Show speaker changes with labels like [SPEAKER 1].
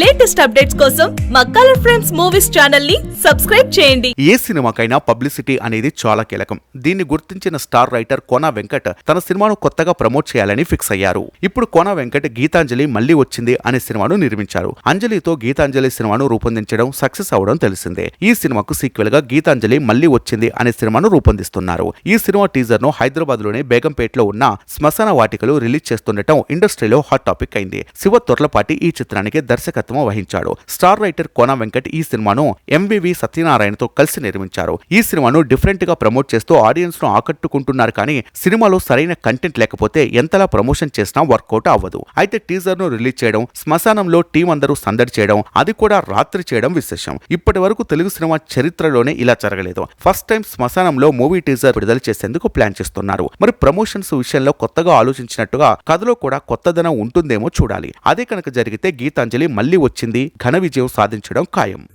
[SPEAKER 1] Latest updates కోసం మా colour friends movies ఛానల్ని సబ్స్క్రైబ్ చేయండి.
[SPEAKER 2] ఏ సినిమాకైనా పబ్లిసిటీ అనేది చాలా కీలకం. దీన్ని గుర్తించిన స్టార్ రైటర్ కోన వెంకట్ తన సినిమాను కొత్తగా ప్రమోట్ చేయాలని ఫిక్స్ అయ్యారు. ఇప్పుడు కోన వెంకట్ గీతాంజలి మళ్ళీ వచ్చింది అనే సినిమాను నిర్మించారు. అంజలితో గీతాంజలి సినిమాను రూపొందించడం సక్సెస్ అవడం తెలిసిందే. ఈ సినిమాకు సీక్వెల్గా గీతాంజలి మళ్ళీ వచ్చింది అనే సినిమాను రూపొందిస్తున్నారు. ఈ సినిమా టీజర్ను హైదరాబాద్లోని బేగంపేటలో ఉన్న శ్మశాన వాటికలు రిలీజ్ చేస్తుండటం ఇండస్ట్రీలో హాట్ టాపిక్ అయింది. శివ తొర్లపాటి ఈ చిత్రానికి దర్శకత్వం వహించాడు. స్టార్ రైటర్ కోన వెంకట్ ఈ సినిమాను ఎంవివి సత్యనారాయణతో కలిసి నిర్మించారు. ఈ సినిమాను డిఫరెంట్గా ప్రమోట్ చేస్తూ ఆడియన్స్ను ఆకట్టుకుంటున్నారు కానీ సినిమాలో సరైన కంటెంట్ లేకపోతే ఎంతలా ప్రమోషన్ చేసినా వర్కౌట్ అవ్వదు. అయితే టీజర్ను రిలీజ్ చేయడం శ్మశానంలో టీం అందరూ సందడి చేయడం అది కూడా రాత్రి చేయడం విశేషం. ఇప్పటి వరకు తెలుగు సినిమా చరిత్రలోనే ఇలా జరగలేదు. ఫస్ట్ టైం శ్మశానంలో మూవీ టీజర్ విడుదల చేసేందుకు ప్లాన్ చేస్తున్నారు. మరి ప్రమోషన్స్ విషయంలో కొత్తగా ఆలోచించినట్టుగా కథలో కూడా కొత్తదనం ఉంటుందేమో చూడాలి. అదే కనుక జరిగితే గీతాంజలి మళ్ళీ వచ్చింది. ఘన విజయం సాధించడం ఖాయం.